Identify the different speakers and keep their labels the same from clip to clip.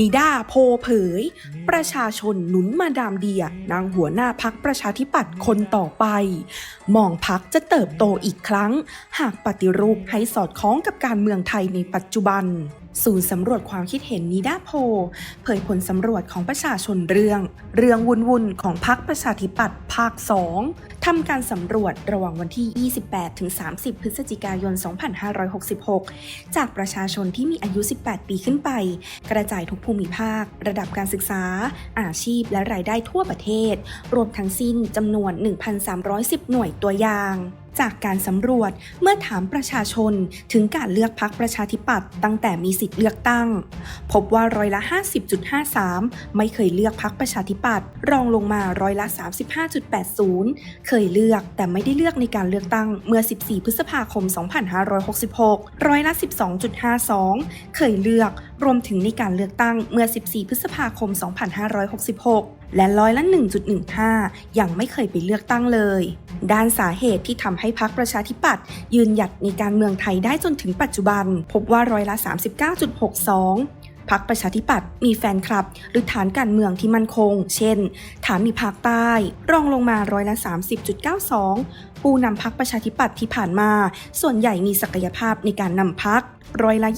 Speaker 1: นิดาโพเผย ประชาชนหนุนมาดามเดีย นางหัวหน้าพักประชาธิปัตย์คนต่อไป มองพักจะเติบโตอีกครั้ง หากปฏิรูปให้สอดคล้องกับการเมืองไทยในปัจจุบัน ศูนย์สำรวจความคิดเห็นนิดาโพ เผยผลสำรวจของประชาชนเรื่อง เรื่องวุ่นวุ่นๆของพักประชาธิปัตย์ภาค 2ทำการสำรวจระหว่างวันที่ 28-30 พฤศจิกายน 2566 จากประชาชนที่มีอายุ 18 ปีขึ้นไป กระจายทุกภูมิภาค ระดับการศึกษา อาชีพและรายได้ทั่วประเทศ รวมทั้งสิ้นจำนวน 1,310 หน่วยตัวอย่าง จากการสำรวจเมื่อถามประชาชนถึงการเลือกพักประชาธิปัตย์ตั้งแต่มีสิทธิ์เลือกตั้ง พบว่าร้อยละ 50.53 ไม่เคยเลือกพักประชาธิปัตย์รองลงมาร้อยละ 35.80 เคยเลือกแต่ไม่ได้เลือกในการเลือกตั้งเมื่อ 14 พฤษภาคม 2566 ร้อยละ 12.52 เคยเลือกรวมถึงในการเลือกตั้งเมื่อ 14 พฤษภาคม 2566 และร้อยละ 1.15 ยังไม่เคยไปเลือกตั้งเลย ด้านสาเหตุที่ทำให้พักประชาธิปัตย์ยืนหยัดในการเมืองไทยได้จนถึงปัจจุบัน พบว่าร้อยละ 39.62พักประชาธิปัตย์มีแฟนคลับ หรือฐานการเมืองที่มั่นคง เช่น ฐานมีภาคใต้ รองลงมาร้อยละ 30.92 ผู้นำพักประชาธิปัตย์ที่ผ่านมา ส่วนใหญ่มีศักยภาพในการนำพักร้อยละ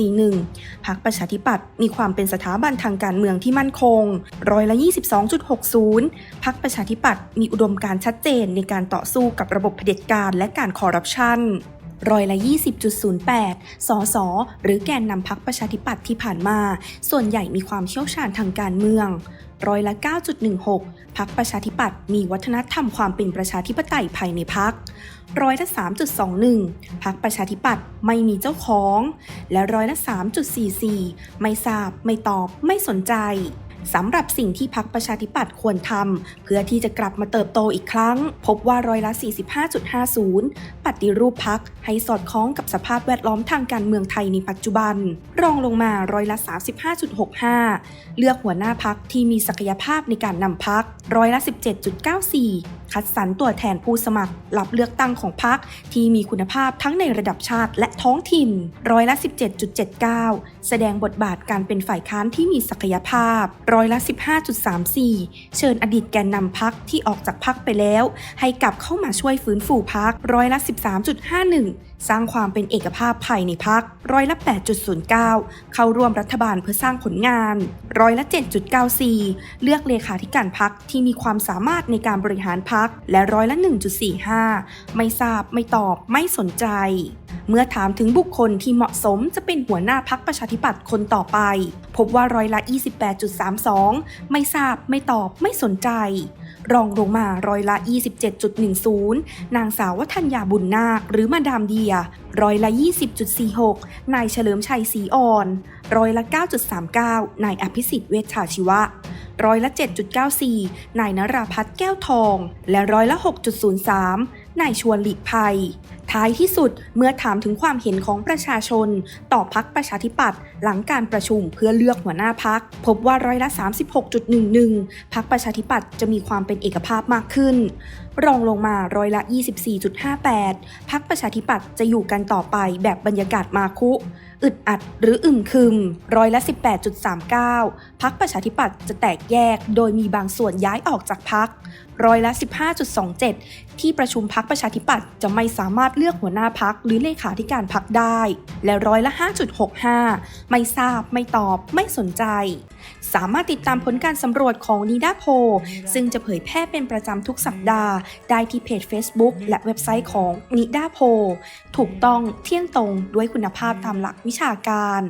Speaker 1: 26.41พักประชาธิปัตย์มีความเป็นสถาบันทางการเมืองที่มั่นคง ร้อยละ 22.60พักประชาธิปัตย์มีอุดมการชัดเจนในการต่อสู้กับระบบเผด็จการและการคอร์รัปชัน ร้อยละ 20.08 สส หรือแกนนำพักประชาธิปัตย์ที่ผ่านมา ส่วนใหญ่มีความเชี่ยวชาญทางการเมือง ร้อยละ 9.16 พักประชาธิปัตย์มีวัฒนธรรมความเป็นประชาธิปไตยภายในพักร้อยละ 3.21 พักประชาธิปัตย์ไม่มีเจ้าของ และร้อยละ 3.44 ไม่ทราบ ไม่ตอบ ไม่สนใจ สำหรับสิ่งที่พักประชาธิปัตย์ควรทำเพื่อที่จะกลับมาเติบโตอีกครั้ง พบว่าร้อยละ 45.50 ปฏิรูปพักให้สอดคล้องกับสภาพแวดล้อมทางการเมืองไทยในปัจจุบัน รองลงมาร้อยละ 35.65 เลือกหัวหน้าพักที่มีศักยภาพในการนำพักร้อยละ 17.94 คัดสรรตัวแทนผู้สมัครรับเลือกตั้งของพักที่มีคุณภาพทั้งในระดับชาติและท้องถิ่น ร้อยละ 17.79 แสดงบทบาทการเป็นฝ่ายค้านที่มีศักยภาพ ร้อยละ 15.34 เชิญอดีตแกนนำพักที่ออกจากพักไปแล้ว ให้กลับเข้ามาช่วยฟื้นฟูพักร้อยละ 13.51 สร้างความเป็นเอกภาพภายในพักร้อยละ 8.09 เข้าร่วมรัฐบาลเพื่อสร้างผลงานร้อยละ 7.94 เลือกเลขาธิการพักที่มีความสามารถในการบริหารพักและร้อยละ 1.45 ไม่ทราบ ไม่ตอบ ไม่สนใจ เมื่อถามถึงบุคคลที่เหมาะสมจะเป็นหัวหน้าพักประชาธิปัตย์คนต่อไป พบว่าร้อยละ 28.32 ไม่ทราบ ไม่ตอบ ไม่สนใจ รองลงมาร้อยละ 27.10 นางสาววัฒนยาบุญนาค หรือมาดามเดีย ร้อยละ 20.46 นายเฉลิมชัยศรีอ่อน ร้อยละ 9.39 นายอภิสิทธิ์เวชชาชีวะ ร้อยละ 7.94 นายนราพัฒน์แก้วทอง และร้อยละ 6.03 นายชวนหลีกภัย ท้ายที่สุดเมื่อถามถึงความเห็นของประชาชน ต่อพักประชาธิปัตย์หลังการประชุมเพื่อเลือกหัวหน้าพัก พบว่าร้อยละ 36.11 พักประชาธิปัตย์จะมีความเป็นเอกภาพมากขึ้น รองลงมาร้อยละ 24.58 พักประชาธิปัตย์จะอยู่กันต่อไปแบบบรรยากาศมาคุ อึดอัดหรืออึมครึมร้อยละ 18.39 พักประชาธิปัตย์จะแตกแยกโดยมีบางส่วนย้ายออกจากพักร้อยละ 15.27 ที่ประชุมพักประชาธิปัตย์จะไม่สามารถเลือกหัวหน้าพักหรือเลขาธิการพักได้ และร้อยละ 5.65 ไม่ทราบ ไม่ตอบ ไม่สนใจ สามารถติดตามผลการสำรวจของนิดาโพซึ่งจะเผยแพร่เป็นประจำทุกสัปดาห์ ได้ที่เพจ Facebook และเว็บไซต์ของนิดาโพถูกต้องเที่ยงตรงด้วยคุณภาพตามหลักวิชาการ